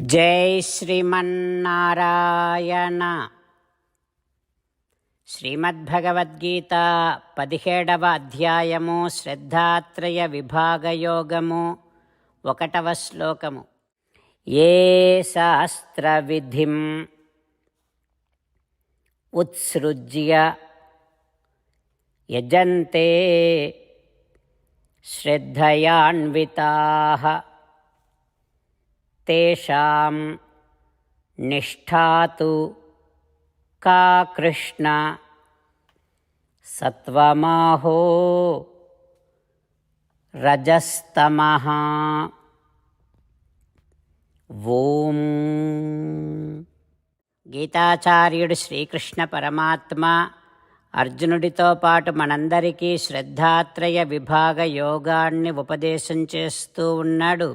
జై శ్రీమన్నారాయణ. శ్రీమద్భగవద్గీత పదిహేడవ అధ్యాయము శ్రద్ధాత్రయ విభాగయోగము ఒకటవ శ్లోకము. ఏ శాస్త్రవిధిం ఉత్సృజ్య యజంతే శ్రద్ధయాన్వితా. तेषां निष्ठा तु का कृष्ण सत्वमाहो रजस्तमः ఓం గీతాచార్యుడు శ్రీకృష్ణ పరమాత్మ అర్జునుడితో పాటు మనందరికీ శ్రద్ధాత్రయ విభాగ యోగాన్ని ఉపదేశం చేస్తూ ఉన్నాడు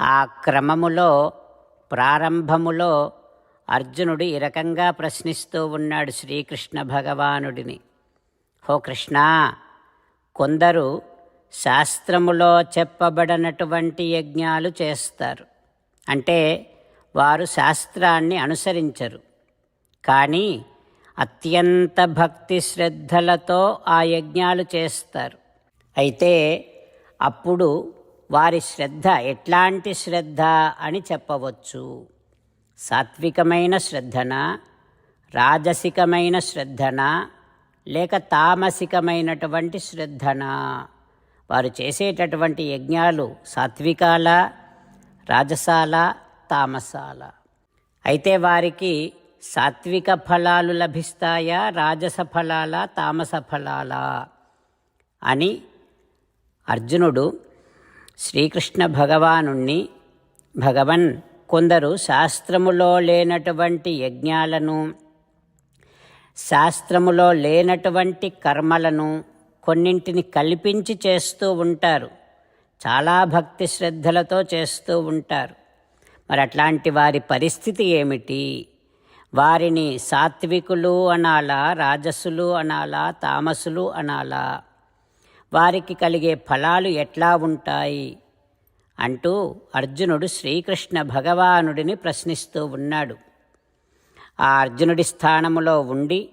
ఆ క్రమములో ప్రారంభములో అర్జునుడు ఈ రకంగా ప్రశ్నిస్తూ ఉన్నాడు శ్రీకృష్ణ భగవానుడిని. హో కృష్ణ కొందరు శాస్త్రములో చెప్పబడినటువంటి యజ్ఞాలు చేస్తారు. అంటే వారు శాస్త్రాన్ని అనుసరించరు. కానీ అత్యంత భక్తి శ్రద్ధలతో ఆ యజ్ఞాలు చేస్తారు. అయితే అప్పుడు వారి శ్రద్ధ ఎట్లాంటి శ్రద్ధ అని చెప్పవచ్చు. సాత్వికమైన శ్రద్ధన రాజసికమైన శ్రద్ధన లేక తామసికమైనటువంటి శ్రద్ధన. వారు చేసేటటువంటి యజ్ఞాలు సాత్వికాల రాజసాల తామసాల. అయితే వారికి సాత్విక ఫలాలు లభిస్తాయా రాజస ఫలాల తామస ఫలాలా అని అర్జునుడు శ్రీకృష్ణ భగవానుణ్ణి భగవన్ కొందరు శాస్త్రములో లేనటువంటి యజ్ఞాలను శాస్త్రములో లేనటువంటి కర్మలను కొన్నింటిని కల్పించి చేస్తూ ఉంటారు. చాలా భక్తి శ్రద్ధలతో చేస్తూ ఉంటారు. మరి అట్లాంటి వారి పరిస్థితి ఏమిటి? వారిని సాత్వికులు అనాలా రాజసులు అనాలా తామసులు అనాలా? వారికి కలిగే ఫలాలు ఎట్లా ఉంటాయి? అంటూ అర్జునుడు శ్రీకృష్ణ భగవానుడిని ప్రశ్నిస్తూ ఉన్నాడు. ఆ అర్జునుడి స్థానములో ఉండి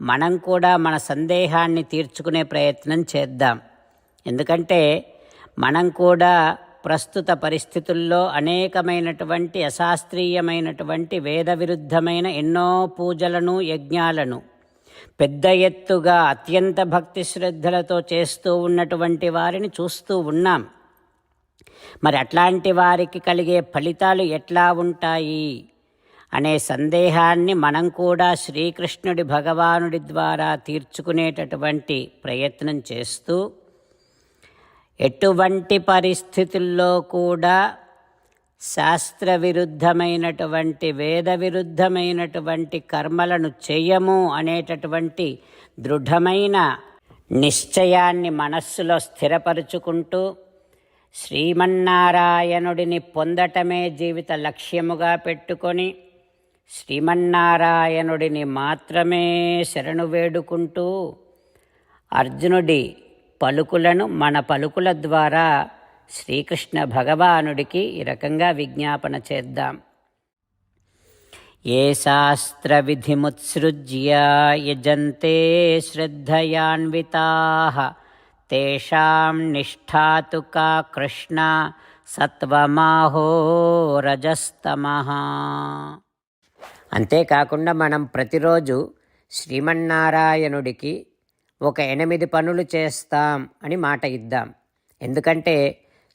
మనం కూడా మన సందేహాన్ని తీర్చుకునే ప్రయత్నం చేద్దాం. ఎందుకంటే మనం కూడా ప్రస్తుత పరిస్థితుల్లో అనేకమైనటువంటి అశాస్త్రీయమైనటువంటి వేద విరుద్ధమైన ఎన్నో పూజలను యజ్ఞాలను పెద్ద ఎత్తుగా అత్యంత భక్తి శ్రద్ధలతో చేస్తూ ఉన్నటువంటి వారిని చూస్తూ ఉన్నాం. మరి అట్లాంటి వారికి కలిగే ఫలితాలు ఎట్లా ఉంటాయి? అనే సందేహాన్ని మనం కూడా శ్రీకృష్ణుడి భగవానుడి ద్వారా తీర్చుకునేటటువంటి ప్రయత్నం చేస్తూ ఎటువంటి పరిస్థితుల్లో కూడా శాస్త్ర విరుద్ధమైనటువంటి వేద విరుద్ధమైనటువంటి కర్మలను చేయము అనేటటువంటి దృఢమైన నిశ్చయాన్ని మనస్సులో స్థిరపరుచుకుంటూ శ్రీమన్నారాయణుడిని పొందటమే జీవిత లక్ష్యముగా పెట్టుకొని శ్రీమన్నారాయణుడిని మాత్రమే శరణు వేడుకుంటూ అర్జునుడి పలుకులను మన పలుకుల ద్వారా శ్రీకృష్ణ భగవానుడికి ఈ రకంగా విజ్ఞాపన చేద్దాం. ఏ శాస్త్ర విధిముత్సృజ్య యజంతే శ్రద్ధయాన్వితా తేషాం నిష్ఠాతు కా కృష్ణ సత్వమాహో రజస్తమ. అంతేకాకుండా మనం ప్రతిరోజు శ్రీమన్నారాయణుడికి ఒక ఎనిమిది పనులు చేస్తాం అని మాట ఇద్దాం. ఎందుకంటే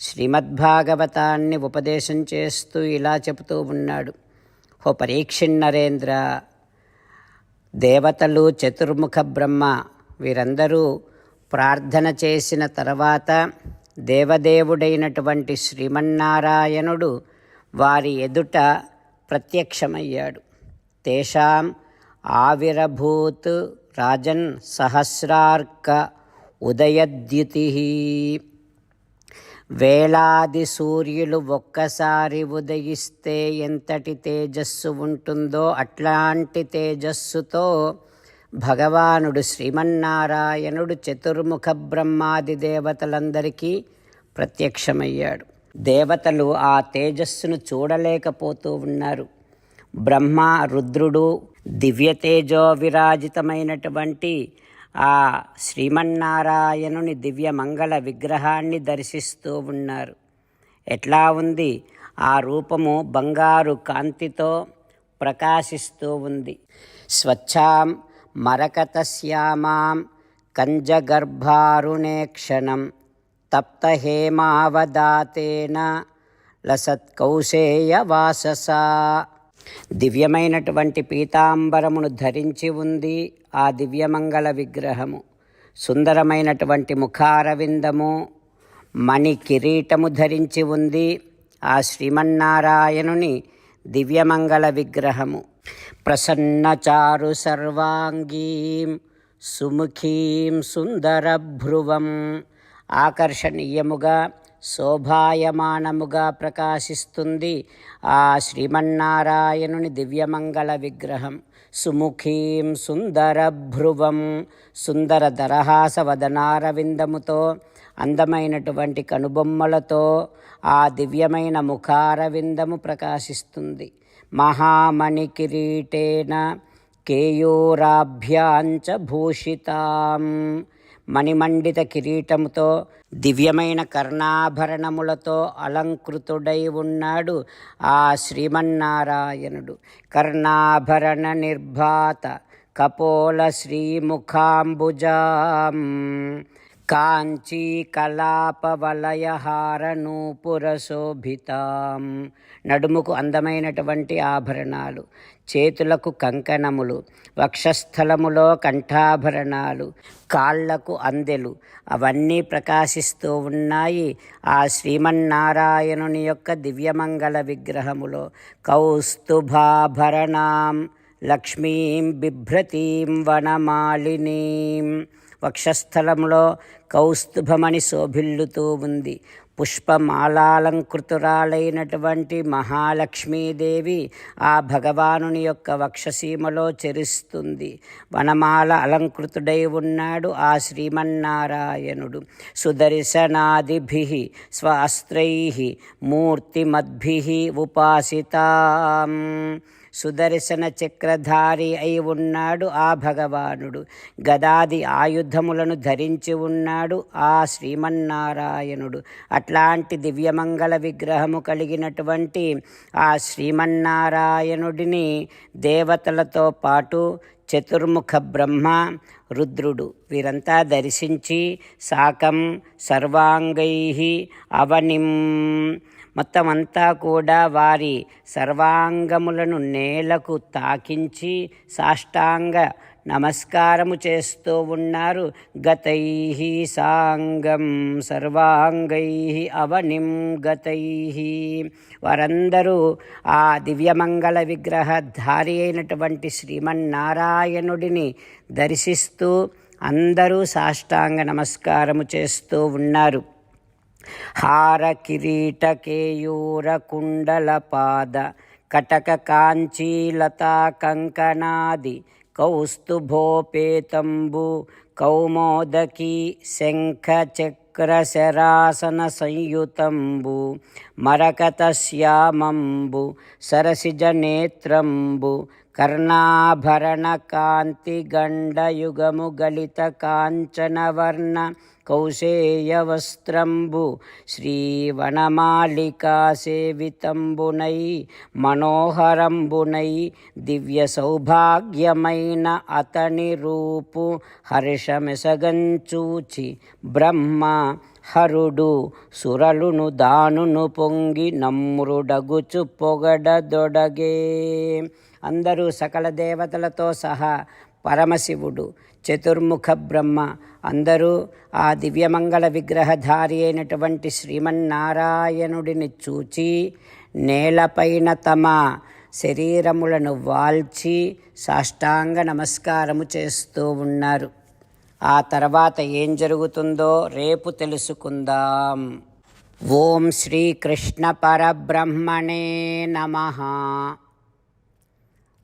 శ్రీమద్భాగవతాన్ని ఉపదేశం చేస్తూ ఇలా చెబుతూ ఉన్నాడు. ఓ పరీక్షిన్నరేంద్ర దేవతలు చతుర్ముఖ బ్రహ్మ వీరందరూ ప్రార్థన చేసిన తర్వాత దేవదేవుడైనటువంటి శ్రీమన్నారాయణుడు వారి ఎదుట ప్రత్యక్షమయ్యాడు. తేషాం ఆవిరభూత్ రాజన్ సహస్రార్క ఉదయద్యుతి వేలాది సూర్యులు ఒక్కసారి ఉదయిస్తే ఎంతటి తేజస్సు ఉంటుందో అట్లాంటి తేజస్సుతో భగవానుడు శ్రీమన్నారాయణుడు చతుర్ముఖ బ్రహ్మాది దేవతలందరికీ ప్రత్యక్షమయ్యాడు. దేవతలు ఆ తేజస్సును చూడలేకపోతూ ఉన్నారు. బ్రహ్మ రుద్రుడు దివ్యతేజో విరాజితమైనటువంటి ఆ శ్రీమన్నారాయణుని దివ్య మంగళ విగ్రహాన్ని దర్శిస్తూ ఉన్నారు. ఎట్లా ఉంది? ఆ రూపము బంగారు కాంతితో ప్రకాశిస్తూ ఉంది. స్వచ్ఛాం మరకతశ్యామాం కంజగర్భారుణేక్షణం తప్తహేమావదాతేన లసత్కౌశేయ వాససా దివ్యమైనటువంటి పీతాంబరమును ధరించి ఉంది ఆ దివ్యమంగళ విగ్రహము. సుందరమైనటువంటి ముఖారవిందము మణి కిరీటము ధరించి ఉంది ఆ శ్రీమన్నారాయణుని దివ్యమంగళ విగ్రహము. ప్రసన్నచారు సర్వాంగీం సుముఖీం సుందరభ్రువం. ఆకర్షణీయముగా శోభాయమానముగా ప్రకాశిస్తుంది ఆ శ్రీమన్నారాయణుని దివ్యమంగళ విగ్రహం. సుముఖీం సుందరభ్రువం సుందర దరహాస వదనారవిందముతో అందమైనటువంటి కనుబొమ్మలతో ఆ దివ్యమైన ముఖారవిందము ప్రకాశిస్తుంది. మహామణి కిరీటేన కేయూరాభ్యాంచ భూషితాం. మణిమండిత కిరీటముతో దివ్యమైన కర్ణాభరణములతో అలంకృతుడై ఉన్నాడు ఆ శ్రీమన్నారాయణుడు. కర్ణాభరణ నిర్భాత కపోల శ్రీముఖాంబుజాం. కాంచీ నడుముకు అందమైనటువంటి ఆభరణాలు చేతులకు కంకణములు వక్షస్థలములో కంఠాభరణాలు కాళ్ళకు అందెలు అవన్నీ ప్రకాశిస్తూ ఉన్నాయి ఆ శ్రీమన్నారాయణుని యొక్క దివ్యమంగళ విగ్రహములో. కౌస్తుభాభరణాం లక్ష్మీం బిభ్రతీం వనమాలినీం. వక్షస్థలంలో కౌస్తుభమణి శోభిల్లుతూ ఉంది. పుష్పమాలాలంకృతురాలైనటువంటి మహాలక్ష్మీదేవి ఆ భగవానుని యొక్క వక్షసీమలో చెరుస్తుంది. వనమాల అలంకృతుడై ఉన్నాడు ఆ శ్రీమన్నారాయణుడు. సుదర్శనాదిభి స్వాస్త్రై మూర్తిమద్భి ఉపాసితాం. సుదర్శన చక్రధారి అయి ఉన్నాడు ఆ భగవానుడు. గదాది ఆయుధములను ధరించి ఉన్నాడు ఆ శ్రీమన్నారాయణుడు. అట్లాంటి దివ్యమంగళ విగ్రహము కలిగినటువంటి ఆ శ్రీమన్నారాయణుడిని దేవతలతో పాటు చతుర్ముఖ బ్రహ్మ రుద్రుడు వీరంతా దర్శించి సాకం సర్వాంగై అవనిం మొత్తం అంతా కూడా వారి సర్వాంగములను నేలకు తాకించి సాష్టాంగ నమస్కారము చేస్తూ ఉన్నారు. గతై సాంగం సర్వాంగై అవనిం గతై వారందరూ ఆ దివ్యమంగళ విగ్రహధారి అయినటువంటి శ్రీమన్నారాయణుడిని దర్శిస్తూ అందరూ సాష్టాంగ నమస్కారము చేస్తూ ఉన్నారు. హార కిరీట కేయూర కుండల పాద కటక కాంచీలతా కంకణాది కౌస్తుభోపేతంబు కౌమోదకీ శంఖ చక్రశరాసన సంయుతంబు మరకత శ్యామంబు సరసిజనేత్రంబు కర్ణాభరణ కాంతి గండయుగము గలిత కాంచనవర్ణ కౌశేయవస్త్రంబు శ్రీవనమాలికా సేవితంబునై మనోహరంబునై దివ్య సౌభాగ్యమైన అతని రూపు హర్షమెసగంచూచి బ్రహ్మ హరుడు సురలును దానును పొంగి నమ్రుడగుచు పొగడదొడగే అందరూ సకల దేవతలతో సహా పరమశివుడు చతుర్ముఖ బ్రహ్మ. అందరూ ఆ దివ్యమంగళ విగ్రహధారి అయినటువంటి శ్రీమన్నారాయణుడిని చూచి నేలపైన తమ శరీరములను వాల్చి సాష్టాంగ నమస్కారము చేస్తూ ఉన్నారు. ఆ తర్వాత ఏం జరుగుతుందో రేపు తెలుసుకుందాం. ఓం శ్రీకృష్ణ పరబ్రహ్మణే నమ.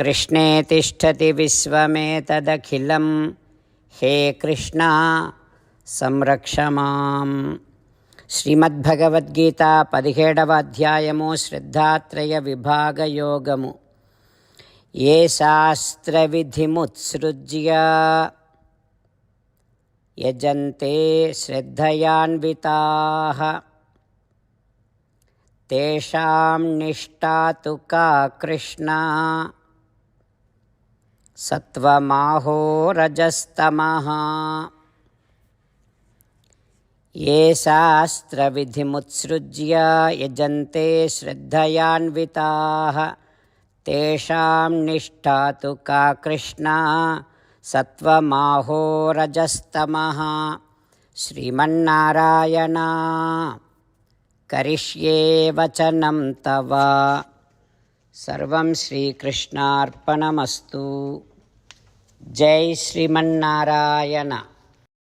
कृष्णे तिष्ठति विश्वमेतदखिलं। हे कृष्ण, संरक्ष माँ श्रीमद्भगवद्गीता पदिहेडव अध्यायमु श्रद्धात्रयविभागयोगमु ये शास्त्रविधिमुत्सृज्य। यजन्ते श्रद्धयान्विताः। तेषां निष्ठा तु का कृष्णा। सत्त्वमाहो रजस्तमः ये शास्त्रविधिमुत्सृज्य यजन्ते श्रद्धयान्विताः तेषां निष्ठा तु का कृष्णा सत्त्वमाहो रजस्तमः श्रीमन्नारायणा करिष्ये वचनं तव सर्वं श्रीकृष्णार्पणमस्तु ಜೈ ಶ್ರೀಮನ್ನಾರಾಯಣ